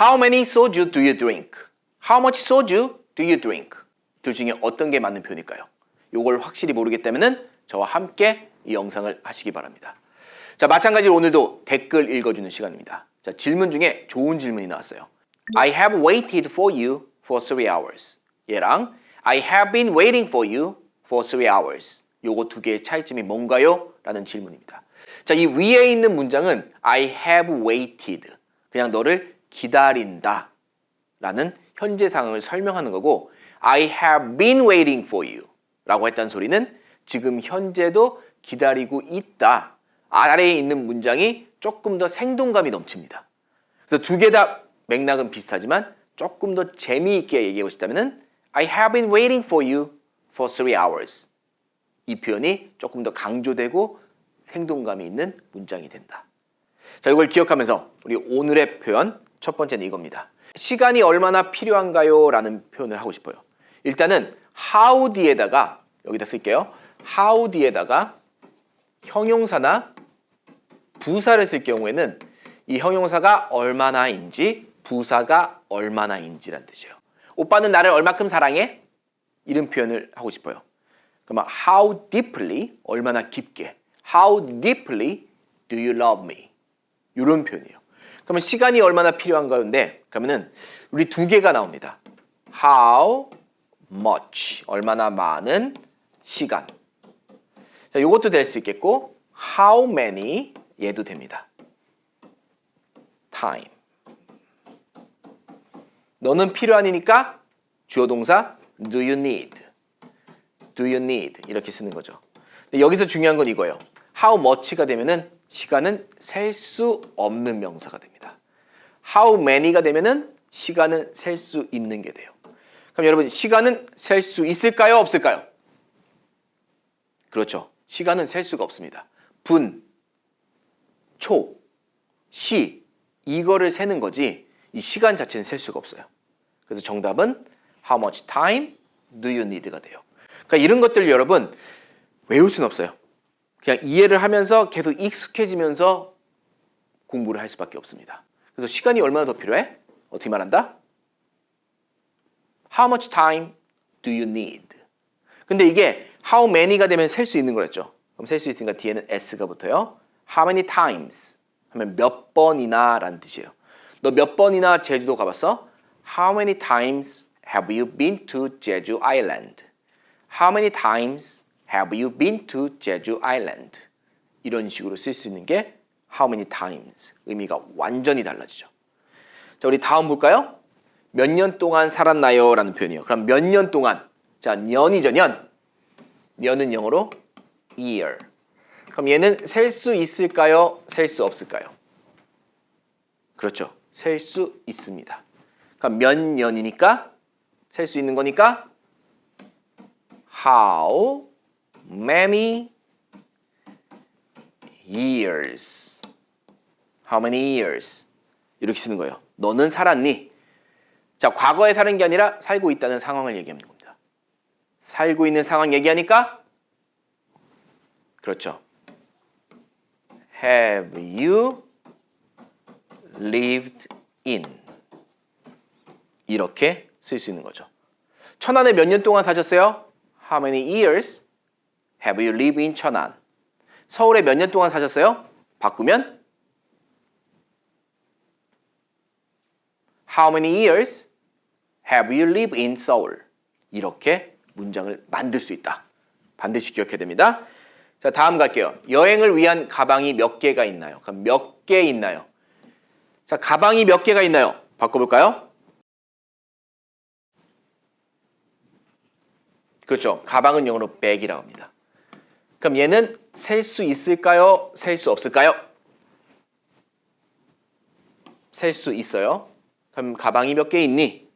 How many soju do you drink? How much soju do you drink? 둘 중에 어떤 게 맞는 표현일까요? 이걸 확실히 모르겠다면 저와 함께 이 영상을 하시기 바랍니다. 자, 마찬가지로 오늘도 댓글 읽어주는 시간입니다. 자, 질문 중에 좋은 질문이 나왔어요. I have waited for you for three hours. 얘랑 I have been waiting for you for three hours. 요거 두 개의 차이점이 뭔가요? 라는 질문입니다. 자, 이 위에 있는 문장은 I have waited. 그냥 너를 기다린다. 라는 현재 상황을 설명하는 거고 I have been waiting for you. 라고 했던 소리는 지금 현재도 기다리고 있다. 아래에 있는 문장이 조금 더 생동감이 넘칩니다. 그래서 두 개 다 맥락은 비슷하지만 조금 더 재미있게 얘기하고 싶다면 I have been waiting for you for three hours. 이 표현이 조금 더 강조되고 생동감이 있는 문장이 된다. 자, 이걸 기억하면서 우리 오늘의 표현 첫 번째는 이겁니다. 시간이 얼마나 필요한가요? 라는 표현을 하고 싶어요. 일단은 how 뒤에다가 여기다 쓸게요. how 뒤에다가 형용사나 부사를 쓸 경우에는 이 형용사가 얼마나인지 부사가 얼마나인지란 뜻이에요. 오빠는 나를 얼마큼 사랑해? 이런 표현을 하고 싶어요. 그러면 how deeply 얼마나 깊게 how deeply do you love me? 이런 표현이에요. 그러면 시간이 얼마나 필요한가요인데 그러면은 우리 두 개가 나옵니다. how much 얼마나 많은 시간. 자, 이것도 될 수 있겠고 how many 얘도 됩니다. time. 너는 필요하니까 주어 동사 do you need. do you need 이렇게 쓰는 거죠. 근데 여기서 중요한 건 이거예요. how much가 되면은 시간은 셀 수 없는 명사가 됩니다. how many가 되면은 시간은 셀 수 있는 게 돼요. 그럼 여러분 시간은 셀 수 있을까요? 없을까요? 그렇죠. 시간은 셀 수가 없습니다. 분, 초, 시 이거를 세는 거지 이 시간 자체는 셀 수가 없어요. 그래서 정답은 how much time do you need가 돼요. 그러니까 이런 것들 여러분 외울 수는 없어요. 그냥 이해를 하면서 계속 익숙해지면서 공부를 할 수밖에 없습니다. 그래서 시간이 얼마나 더 필요해? 어떻게 말한다? How much time do you need? 근데 이게 how many가 되면 셀 수 있는 거였죠. 그럼 셀 수 있으니까 뒤에는 s가 붙어요. How many times 하면 몇 번이나 라는 뜻이에요. 너 몇 번이나 제주도 가봤어? How many times have you been to Jeju Island? How many times have you been to Jeju Island? 이런 식으로 쓸 수 있는 게 how many times 의미가 완전히 달라지죠. 자, 우리 다음 볼까요? 몇 년 동안 살았나요? 라는 표현이에요. 그럼 몇 년 동안? 자, 년이죠, 년. 년은 영어로 year. 그럼 얘는 셀 수 있을까요? 셀 수 없을까요? 그렇죠. 셀 수 있습니다. 그럼 몇 년이니까 셀 수 있는 거니까 how many years? How many years? 이렇게 쓰는 거예요. 너는 살았니? 자, 과거에 사는 게 아니라 살고 있다는 상황을 얘기하는 겁니다. 살고 있는 상황 얘기하니까 그렇죠. Have you lived in? 이렇게 쓸 수 있는 거죠. 천안에 몇 년 동안 사셨어요? How many years have you lived in 천안? 서울에 몇 년 동안 사셨어요? 바꾸면 How many years have you lived in Seoul? 이렇게 문장을 만들 수 있다. 반드시 기억해야 됩니다. 자, 다음 갈게요. 여행을 위한 가방이 몇 개가 있나요? 그럼 몇 개 있나요? 자, 가방이 몇 개가 있나요? 바꿔볼까요? 그렇죠. 가방은 영어로 bag이라고 합니다. 그럼 얘는 셀 수 있을까요? 셀 수 없을까요? 셀 수 있어요. 그럼 가방이 몇 개 있니?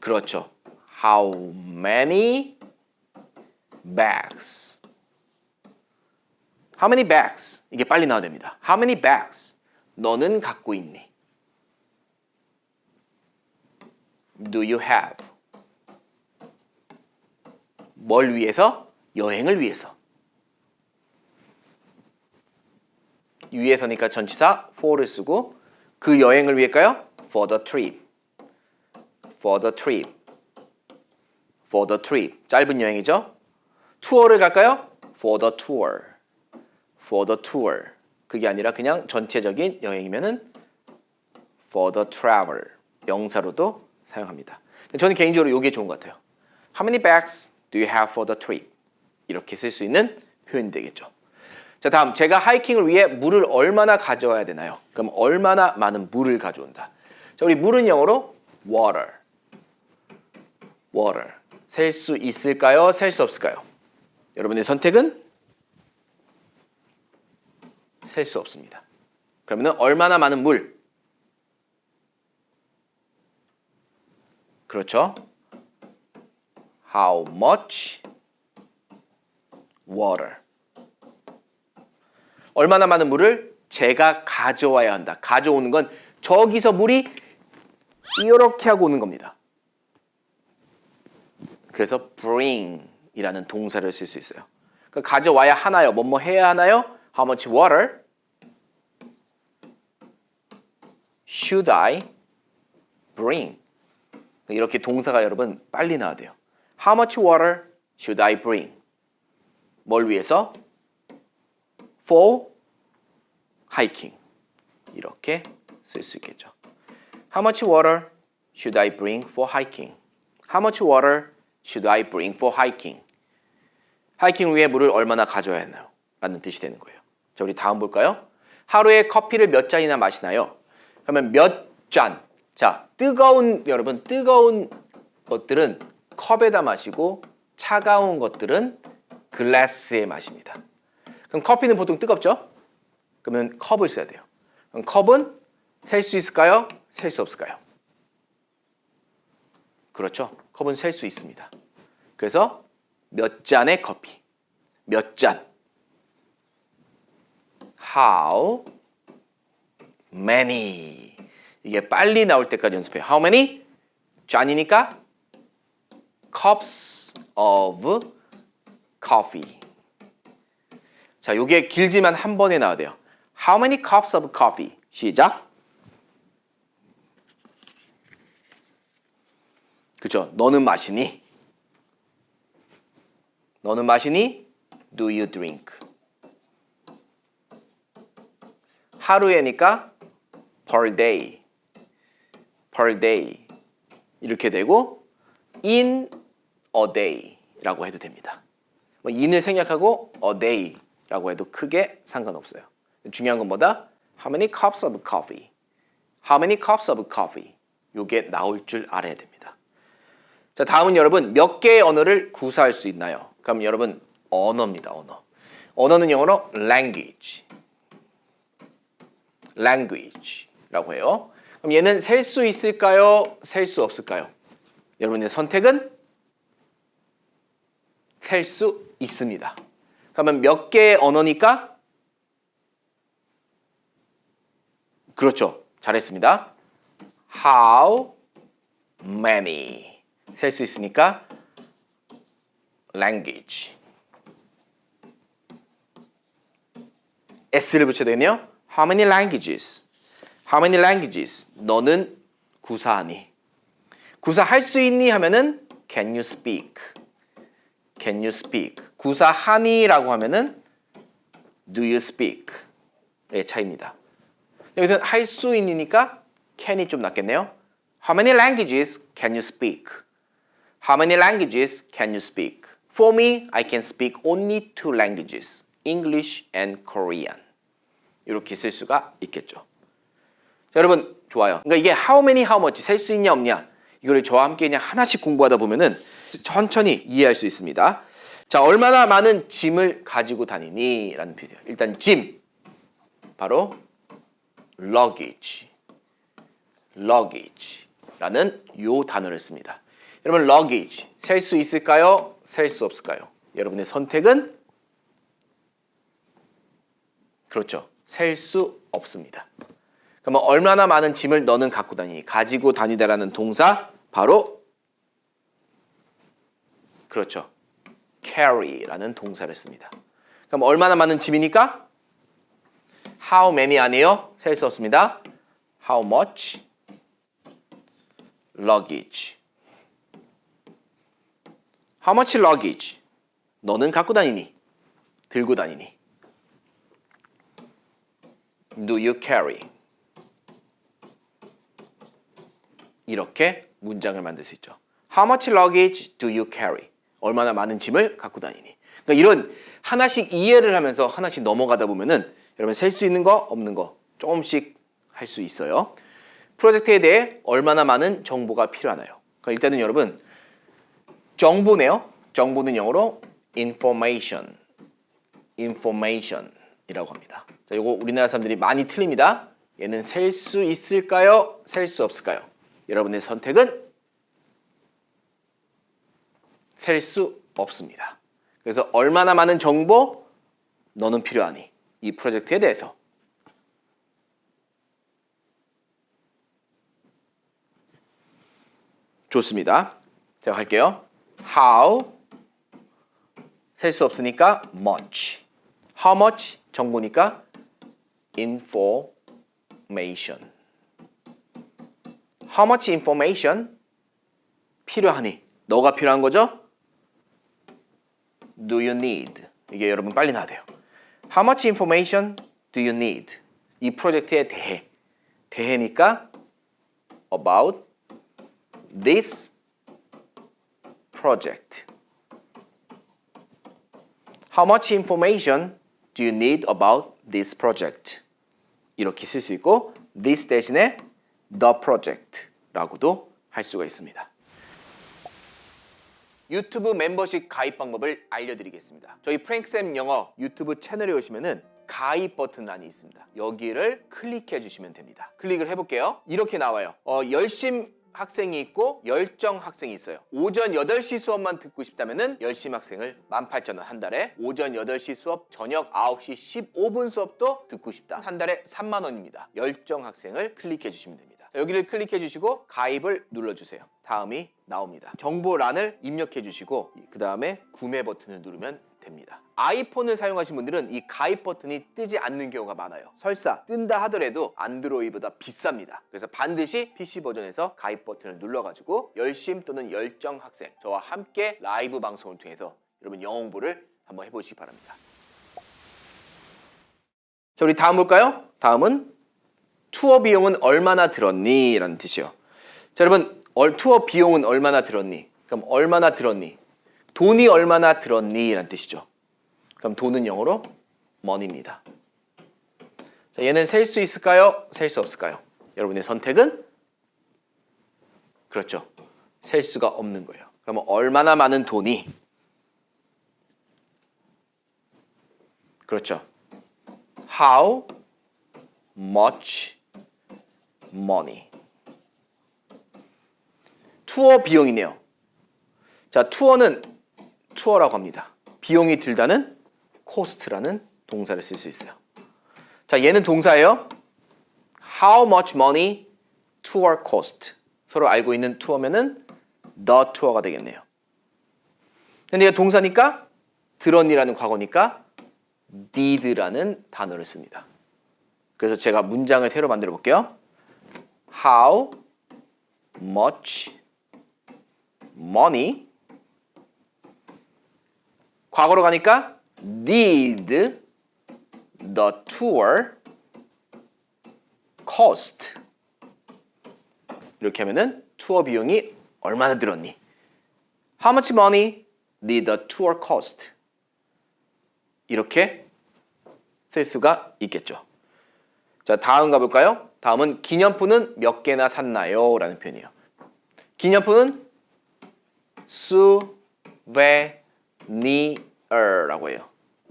그렇죠. How many bags? How many bags? 이게 빨리 나와야 됩니다. How many bags? 너는 갖고 있니? Do you have? 뭘 위해서? 여행을 위해서. 위에서니까 전치사 for를 쓰고 그 여행을 위해까요? for the trip. for the trip. for the trip. 짧은 여행이죠? 투어를 갈까요? for the tour. for the tour. 그게 아니라 그냥 전체적인 여행이면은 for the travel. 명사로도 사용합니다. 저는 개인적으로 이게 좋은 것 같아요. How many bags do you have for the trip? 이렇게 쓸 수 있는 표현이 되겠죠. 자, 다음 제가 하이킹을 위해 물을 얼마나 가져와야 되나요? 그럼 얼마나 많은 물을 가져온다. 자, 우리 물은 영어로 water. water. 셀 수 있을까요? 셀 수 없을까요? 여러분의 선택은 셀 수 없습니다. 그러면 얼마나 많은 물? 그렇죠? How much water? 얼마나 많은 물을 제가 가져와야 한다. 가져오는 건 저기서 물이 이렇게 하고 오는 겁니다. 그래서 bring이라는 동사를 쓸 수 있어요. 그 가져와야 하나요? 뭐뭐 해야 하나요? How much water should I bring? 이렇게 동사가 여러분 빨리 나와야 돼요. How much water should I bring? 뭘 위해서? For hiking. 이렇게 쓸 수 있겠죠. How much water should I bring for hiking? How much water should I bring for hiking? 하이킹 위해 물을 얼마나 가져야 하나요? 라는 뜻이 되는 거예요. 자, 우리 다음 볼까요? 하루에 커피를 몇 잔이나 마시나요? 그러면 몇 잔? 자, 뜨거운 여러분 뜨거운 것들은 컵에다 마시고 차가운 것들은 글라스에 마십니다. 그럼 커피는 보통 뜨겁죠? 그러면 컵을 써야 돼요. 그럼 컵은 셀 수 있을까요? 셀 수 없을까요? 그렇죠. 컵은 셀 수 있습니다. 그래서 몇 잔의 커피? 몇 잔? How many? 이게 빨리 나올 때까지 연습해요. How many? 잔이니까 cups of coffee. 자, 요게 길지만 한 번에 나와야 돼요. How many cups of coffee? 시작. 그죠? 너는 마시니? 너는 마시니? Do you drink? 하루에니까 per day. per day. 이렇게 되고 in a day라고 해도 됩니다. 뭐 in을 생략하고 a day라고 해도 크게 상관없어요. 중요한 건 뭐다? How many cups of coffee? How many cups of coffee? 요게 나올 줄 알아야 됩니다. 자, 다음은 여러분 몇 개의 언어를 구사할 수 있나요? 그럼 여러분 언어입니다. 언어. 언어는 영어로 language. language라고 해요. 그럼 얘는 셀 수 있을까요? 셀 수 없을까요? 여러분의 선택은 셀 수 있습니다. 그러면 몇 개의 언어니까? 그렇죠. 잘했습니다. How many? 셀 수 있으니까 language. s를 붙여야 되겠네요. How many languages? How many languages? 너는 구사하니? 구사할 수 있니 하면은 can you speak? Can you speak? 구사 하니라고 하면은 do you speak?의 차이입니다. 여기서 할 수 있니니까 can이 좀 낫겠네요. How many languages can you speak? How many languages can you speak? For me, I can speak only two languages, English and Korean. 이렇게 쓸 수가 있겠죠. 자, 여러분 좋아요. 그러니까 이게 how many, how much 셀 수 있냐 없냐 이거를 저와 함께 그냥 하나씩 공부하다 보면은 천천히 이해할 수 있습니다. 자, 얼마나 많은 짐을 가지고 다니니? 라는 표현이에요. 일단 짐. 바로 luggage. luggage라는 요 단어를 씁니다. 여러분 luggage 셀 수 있을까요? 셀 수 없을까요? 여러분의 선택은 그렇죠. 셀 수 없습니다. 그러면 얼마나 많은 짐을 너는 갖고 다니니? 가지고 다니다라는 동사 바로 그렇죠. carry라는 동사를 씁니다. 그럼 얼마나 많은 짐이니까? How many 아니에요? 셀 수 없습니다. How much luggage? How much luggage? 너는 갖고 다니니? 들고 다니니? Do you carry? 이렇게 문장을 만들 수 있죠. How much luggage do you carry? 얼마나 많은 짐을 갖고 다니니? 그러니까 이런 하나씩 이해를 하면서 하나씩 넘어가다 보면은 여러분 셀 수 있는 거 없는 거 조금씩 할 수 있어요. 프로젝트에 대해 얼마나 많은 정보가 필요하나요? 그러니까 일단은 여러분 정보네요. 정보는 영어로 information, information이라고 합니다. 자, 이거 우리나라 사람들이 많이 틀립니다. 얘는 셀 수 있을까요? 셀 수 없을까요? 여러분의 선택은 셀 수 없습니다. 그래서 얼마나 많은 정보 너는 필요하니 이 프로젝트에 대해서 좋습니다. 제가 할게요. How 셀 수 없으니까 much. How much 정보니까 information. How much information 필요하니? 너가 필요한 거죠? Do you need? 이게 여러분 빨리 나야 돼요. How much information do you need? 이 프로젝트에 대해 대해니까 about this project. How much information do you need about this project? 이렇게 쓸 수 있고 this 대신에 the project라고도 할 수가 있습니다. 유튜브 멤버십 가입 방법을 알려드리겠습니다. 저희 프랭크쌤 영어 유튜브 채널에 오시면은 가입 버튼란이 있습니다. 여기를 클릭해 주시면 됩니다. 클릭을 해볼게요. 이렇게 나와요. 어, 열심 학생이 있고 열정 학생이 있어요. 오전 8시 수업만 듣고 싶다면은 열심 학생을 18,000원 한 달에 오전 8시 수업 저녁 9시 15분 수업도 듣고 싶다. 한 달에 3만 원입니다. 열정 학생을 클릭해 주시면 됩니다. 자, 여기를 클릭해 주시고 가입을 눌러 주세요. 다음이 나옵니다. 정보란을 입력해 주시고 그 다음에 구매 버튼을 누르면 됩니다. 아이폰을 사용하신 분들은 이 가입 버튼이 뜨지 않는 경우가 많아요. 설사 뜬다 하더라도 안드로이보다 비쌉니다. 그래서 반드시 PC 버전에서 가입 버튼을 눌러가지고 열심 또는 열정 학생 저와 함께 라이브 방송을 통해서 여러분 영어 공부를 한번 해보시기 바랍니다. 자 우리 다음 볼까요? 다음은 투어 비용은 얼마나 들었니? 라는 뜻이요. 자 여러분 얼- 투어 비용은 얼마나 들었니? 그럼 얼마나 들었니? 돈이 얼마나 들었니? 라는 뜻이죠. 그럼 돈은 영어로 money입니다. 자, 얘는 셀 수 있을까요? 셀 수 없을까요? 여러분의 선택은 그렇죠. 셀 수가 없는 거예요. 그러면 얼마나 많은 돈이 그렇죠. How much money 투어 비용이네요. 자, 투어는 투어라고 합니다. 비용이 들다는 cost라는 동사를 쓸 수 있어요. 자, 얘는 동사예요. How much money tour cost? 서로 알고 있는 투어면은 the tour가 되겠네요. 근데 얘가 동사니까 들었니라는 과거니까 did라는 단어를 씁니다. 그래서 제가 문장을 새로 만들어 볼게요. How much money 과거로 가니까 did the tour cost 이렇게 하면은 투어 비용이 얼마나 들었니? How much money did the tour cost? 이렇게 쓸 수가 있겠죠. 자, 다음 가볼까요? 다음은 기념품은 몇 개나 샀나요? 라는 표현이에요. 기념품은 souvenir라고 해요.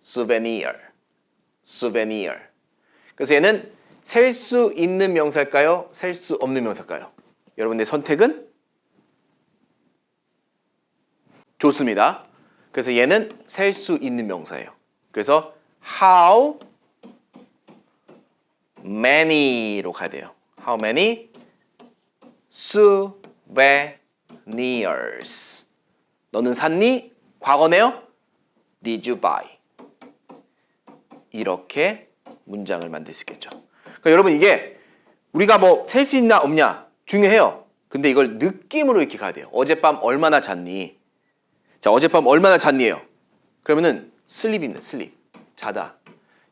souvenir. souvenir. 그래서 얘는 셀 수 있는 명사일까요? 셀 수 없는 명사일까요? 여러분의 선택은 좋습니다. 그래서 얘는 셀 수 있는 명사예요. 그래서 how many로 가야 돼요. How many souvenirs? 너는 샀니? 과거네요. Did you buy? 이렇게 문장을 만들 수 있겠죠. 그러니까 여러분 이게 우리가 뭐 셀 수 있나 없냐 중요해요. 근데 이걸 느낌으로 이렇게 가야 돼요. 어젯밤 얼마나 잤니? 자, 어젯밤 얼마나 잤니요? 그러면은 슬립입니다. 슬립. 자다.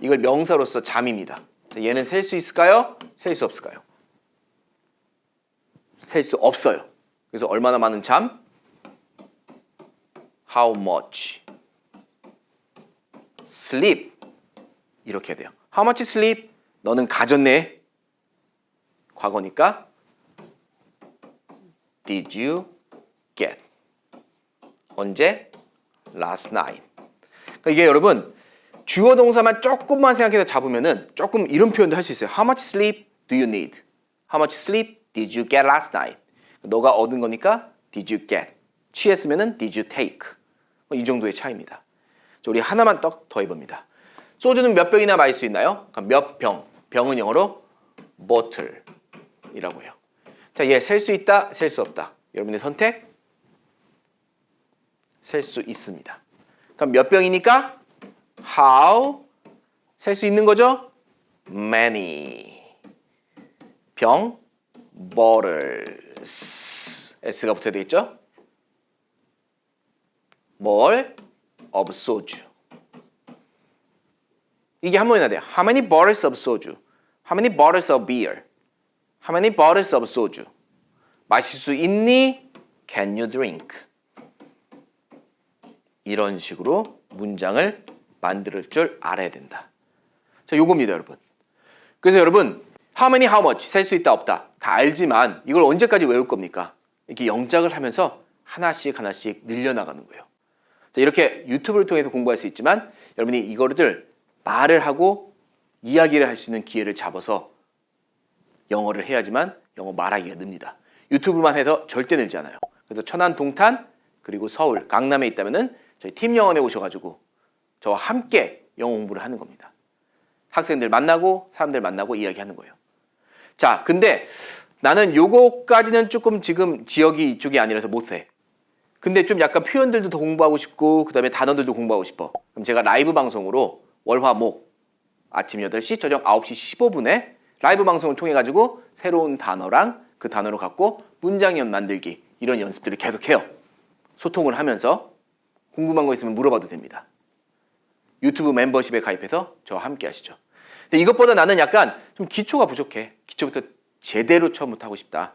이걸 명사로서 잠입니다. 자, 얘는 셀 수 있을까요? 셀 수 없을까요? 셀 수 없어요. 그래서 얼마나 많은 잠? How much sleep? 이렇게 돼요. How much sleep? 너는 가졌네. 과거니까 Did you get? 언제? Last night. 그러니까 이게 여러분 주어 동사만 조금만 생각해서 잡으면은 조금 이런 표현도 할 수 있어요. How much sleep do you need? How much sleep did you get last night? 너가 얻은 거니까 did you get? 취했으면은 did you take? 뭐이 정도의 차이입니다. 자, 우리 하나만 더, 더 해봅니다. 소주는 몇 병이나 마실 수 있나요? 그럼 몇 병? 병은 영어로 bottle이라고 해요. 자, 얘 셀 수 있다, 셀 수 없다. 여러분의 선택? 셀 수 있습니다. 그럼 몇 병이니까 how 셀 수 있는 거죠? many 병 bottles s가 붙어야 되겠죠? 뭘 소주 이게 한 번이나 돼요. How many bottles of 소주? How many bottles of beer? How many bottles of 소주? 마실 수 있니? Can you drink? 이런 식으로 문장을 만들 줄 알아야 된다. 자, 요겁니다, 여러분. 그래서 여러분, how many, how much 셀 수 있다 없다 다 알지만 이걸 언제까지 외울 겁니까? 이렇게 영작을 하면서 하나씩 하나씩 늘려나가는 거예요. 자, 이렇게 유튜브를 통해서 공부할 수 있지만 여러분이 이거를 말을 하고 이야기를 할 수 있는 기회를 잡아서 영어를 해야지만 영어 말하기가 늡니다. 유튜브만 해서 절대 늘지 않아요. 그래서 천안 동탄 그리고 서울 강남에 있다면은 저희 팀 영어에 오셔가지고 저와 함께 영어 공부를 하는 겁니다. 학생들 만나고 사람들 만나고 이야기하는 거예요. 자, 근데 나는 요거까지는 조금 지금 지역이 이쪽이 아니라서 못해. 근데 좀 약간 표현들도 더 공부하고 싶고 그다음에 단어들도 공부하고 싶어. 그럼 제가 라이브 방송으로 월화목 아침 8시 저녁 9시 15분에 라이브 방송을 통해 가지고 새로운 단어랑 그 단어를 갖고 문장연 만들기 이런 연습들을 계속해요. 소통을 하면서 궁금한 거 있으면 물어봐도 됩니다. 유튜브 멤버십에 가입해서 저와 함께 하시죠. 근데 이것보다 나는 약간 좀 기초가 부족해. 기초부터 제대로 처음부터 하고 싶다.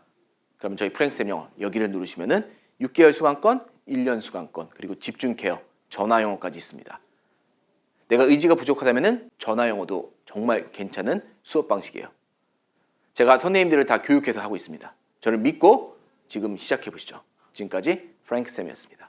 그러면 저희 프랭쌤 영어 여기를 누르시면은 6개월 수강권, 1년 수강권, 그리고 집중 케어, 전화 영어까지 있습니다. 내가 의지가 부족하다면은 전화 영어도 정말 괜찮은 수업 방식이에요. 제가 선생님들을 다 교육해서 하고 있습니다. 저를 믿고 지금 시작해 보시죠. 지금까지 프랭크 쌤이었습니다.